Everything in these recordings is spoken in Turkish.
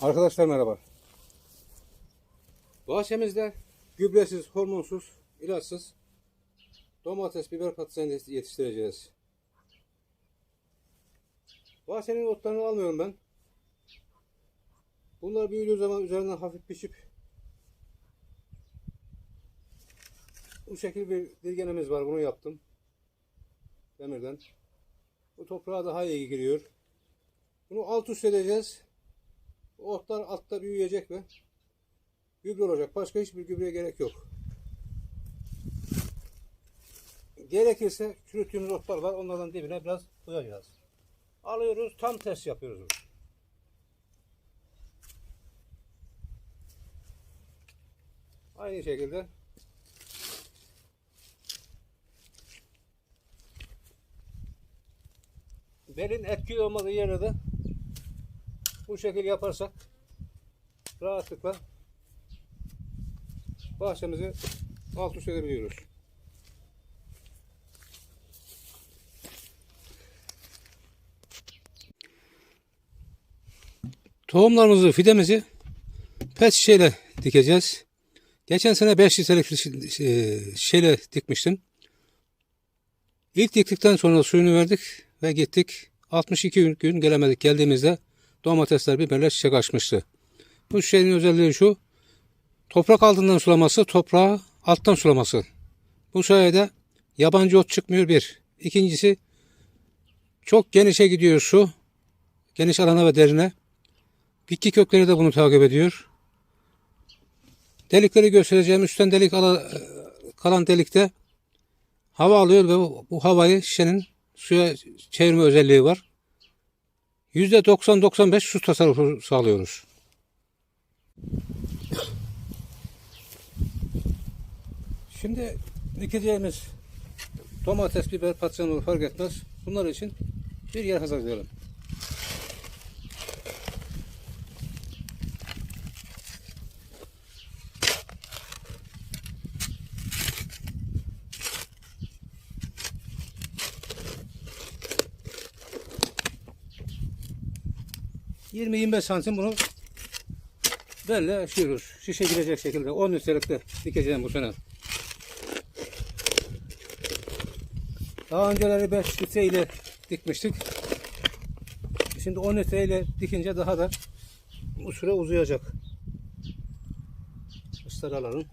Arkadaşlar merhaba. Bahçemizde gübresiz, hormonsuz, ilaçsız domates, biber, patlıcan yetiştireceğiz. Bahçenin otlarını almıyorum ben. Bunlar büyüdüğü zaman üzerinden hafif biçip bu şekil bir dirgenemiz var. Bunu yaptım. Demirden. Bu toprağa daha iyi giriyor. Bunu alt üst edeceğiz. Otlar altta büyüyecek ve gübre olacak. Başka hiçbir gübreye gerek yok. Gerekirse çürüttüğümüz otlar var. Onlardan dibine biraz koyacağız. Alıyoruz. Tam ters yapıyoruz. Aynı şekilde belin etkili olmadığı yerde de bu şekil yaparsak rahatlıkla bahçemizi alt üst edebiliyoruz. Tohumlarımızı, fidemizi pet şişeyle dikeceğiz. Geçen sene 5 litrelik e, şişeyle dikmiştim. İlk diktikten sonra suyunu verdik ve gittik. 62 gün- gün gelemedik. Geldiğimizde domatesler, biberler çiçek açmıştı. Bu şişenin özelliği şu. Toprak altından sulaması, toprağı alttan sulaması. Bu sayede yabancı ot çıkmıyor bir. İkincisi çok genişe gidiyor su. Geniş alana ve derine. Bitki kökleri de bunu takip ediyor. Delikleri göstereceğim. Üstten delik ala- kalan delikte hava alıyor ve bu, bu havayı şişenin suya çevirme özelliği var. %90-95 su tasarrufu sağlıyoruz. Şimdi dikeceğimiz domates, biber, patlıcan olur fark etmez. Bunlar için bir yer hazırlayalım. ...20-25 santim bunu böyle açıyoruz. Şişe girecek şekilde 10 litrelikte dikeceğim bu sene. Daha önceleri 5 litre ile dikmiştik. Şimdi 10 litre ile dikince daha da bu süre uzayacak. Islar alalım.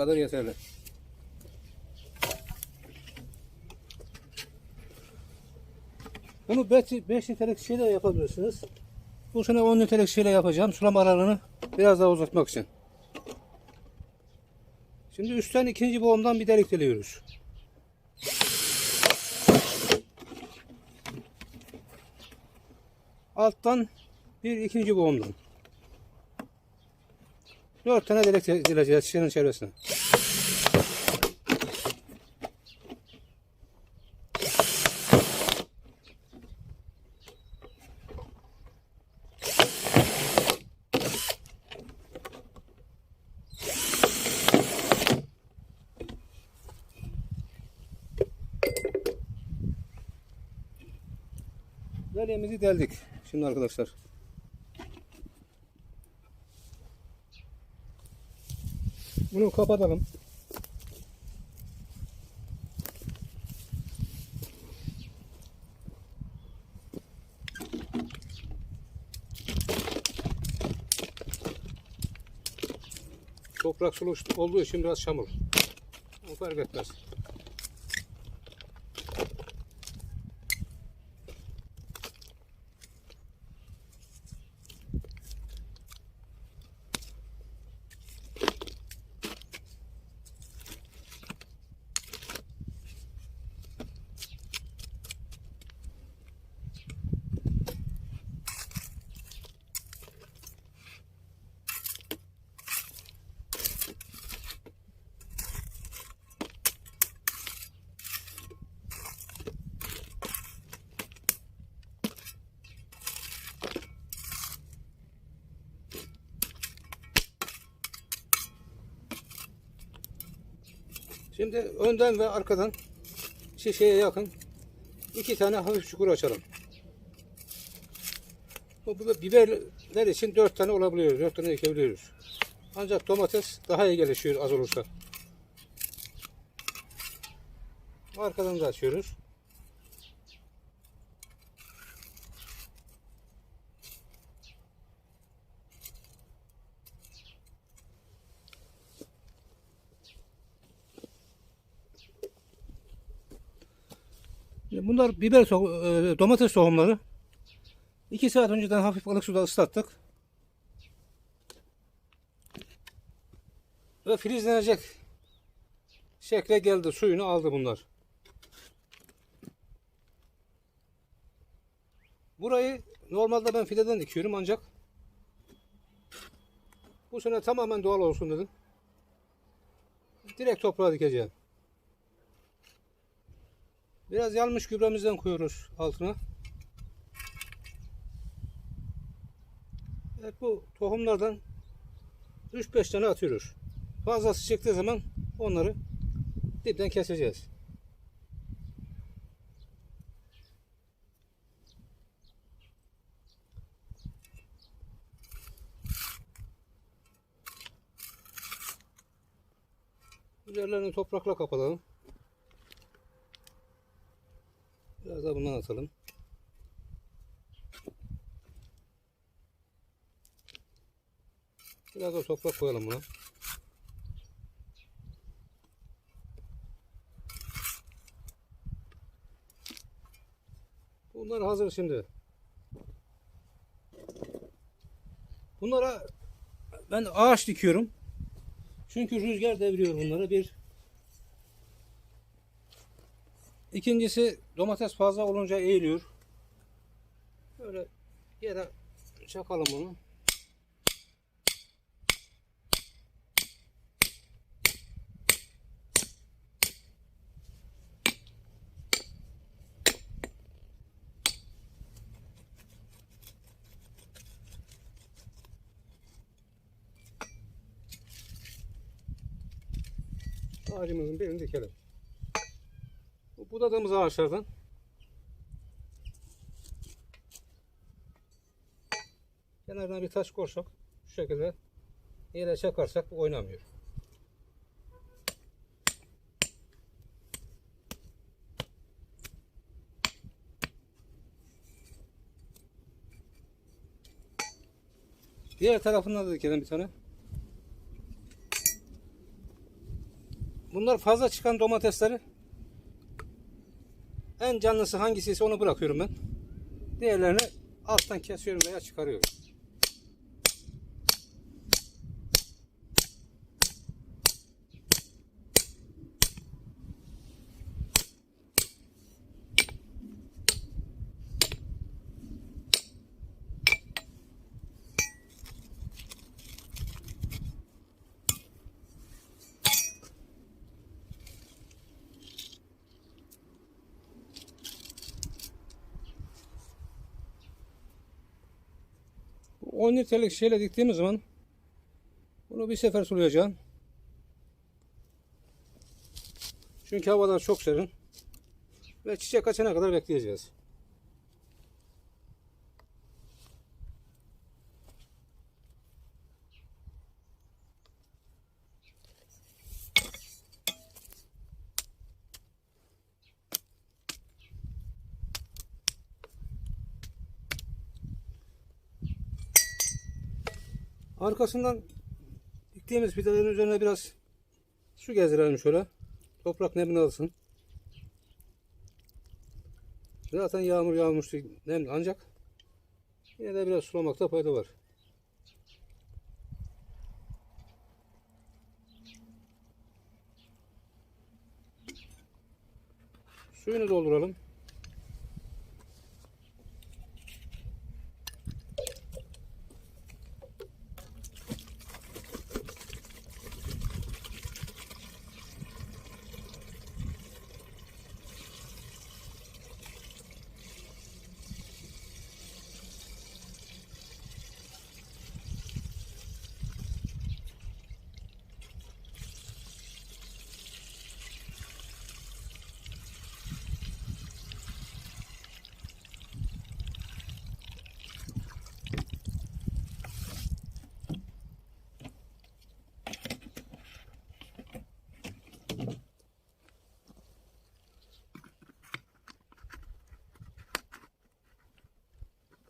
Kadar yeterli. Bunu 5 litrelik şeyle yapabilirsiniz. Bu sene 10 litrelik şeyle yapacağım. Sulama aralığını biraz daha uzatmak için. Şimdi üstten ikinci boğumdan bir delik deliyoruz. Alttan bir ikinci boğumdan. Dört tane delik deleceğiz şişenin çevresine. Deliğimizi deldik. Şimdi arkadaşlar. Bunu kapatalım. Toprak sulu olduğu için biraz çamur. O fark etmez. Şimdi önden ve arkadan şişeye yakın iki tane hafif çukur açalım. Bu, bu biberler için dört tane olabiliyor. Dört tane ekebiliyoruz. Ancak domates daha iyi gelişiyor az olursa. Arkadan da açıyoruz. Bunlar biber so- e, domates tohumları. 2 saat önceden hafif ılık suda ıslattık. Ve filizlenecek şekle geldi. Suyunu aldı bunlar. Burayı normalde ben fideden dikiyorum ancak bu sene tamamen doğal olsun dedim. Direkt toprağa dikeceğim. Biraz yanmış gübremizden koyuyoruz altına. Evet bu tohumlardan 3-5 tane atıyoruz. Fazlası çıktığı zaman onları dipten keseceğiz. Üzerlerini toprakla kapatalım. Biraz da bundan atalım. Biraz da toprak koyalım buna. Bunlar hazır şimdi. Bunlara ben ağaç dikiyorum. Çünkü rüzgar deviriyor bunları. Bir İkincisi domates fazla olunca eğiliyor. Böyle yere çakalım bunu. Ağacımızın birini dikelim. Bu budadığımız ağaçlardan kenarına bir taş koysak şu şekilde yere çakarsak oynamıyor. Diğer tarafından da dikelim bir tane. Bunlar fazla çıkan domatesleri en canlısı hangisiyse onu bırakıyorum ben. Diğerlerini alttan kesiyorum veya çıkarıyorum. 10 litrelik şeyle diktiğimiz zaman bunu bir sefer sulayacağım. Çünkü havalar çok serin. Ve çiçek açana kadar bekleyeceğiz. Arkasından diktiğimiz fidelerin üzerine biraz su gezdirelim şöyle. Toprak nemini alsın. Zaten yağmur yağmıştı nemli ancak yine de biraz sulamakta fayda var. Suyunu dolduralım.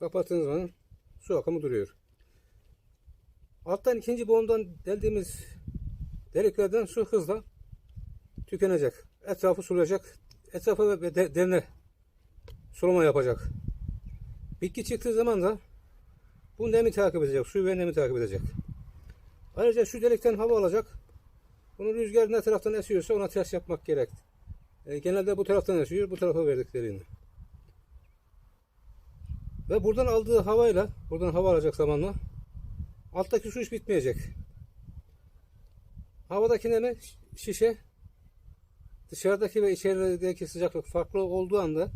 Kapattığınız zaman su akımı duruyor. Alttan ikinci boğumdan deldiğimiz deliklerden su hızla tükenecek. Etrafı sulayacak. Etrafı ve de, derine sulama yapacak. Bitki çıktığı zaman da bu nemi takip edecek. Suyu ve nemi takip edecek. Ayrıca şu delikten hava alacak. Bunu rüzgar ne taraftan esiyorsa ona ters yapmak gerek. E, genelde bu taraftan esiyor. Bu tarafa verdiklerini. Ve buradan aldığı havayla, buradan hava alacak zamanla alttaki su hiç bitmeyecek. Havadaki neme şişe dışarıdaki ve içerideki sıcaklık farklı olduğu anda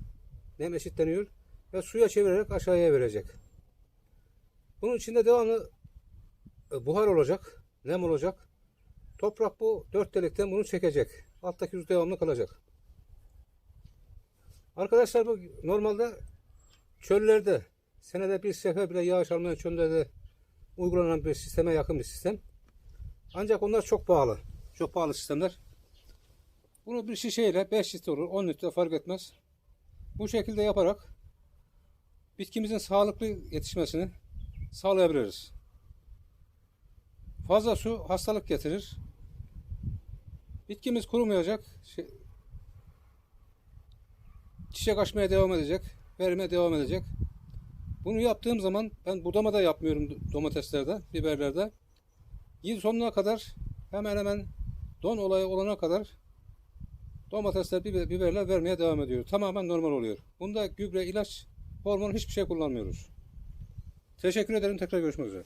nem eşitleniyor ve suya çevirerek aşağıya verecek. Bunun içinde devamlı e, buhar olacak, nem olacak. Toprak bu dört delikten bunu çekecek. Alttaki su devamlı kalacak. Arkadaşlar bu normalde çöllerde senede bir sefer bile yağış almayan çöllerde uygulanan bir sisteme yakın bir sistem. Ancak onlar çok pahalı. Çok pahalı sistemler. Bunu bir şişeyle 5 litre olur, 10 litre fark etmez. Bu şekilde yaparak bitkimizin sağlıklı yetişmesini sağlayabiliriz. Fazla su hastalık getirir. Bitkimiz kurumayacak. Şey, çiçek açmaya devam edecek. Verime devam edecek. Bunu yaptığım zaman ben budama da yapmıyorum domateslerde, biberlerde. Yıl sonuna kadar hemen hemen don olayı olana kadar domatesler, biber, biberler vermeye devam ediyor. Tamamen normal oluyor. Bunda gübre, ilaç, hormon hiçbir şey kullanmıyoruz. Teşekkür ederim. Tekrar görüşmek üzere.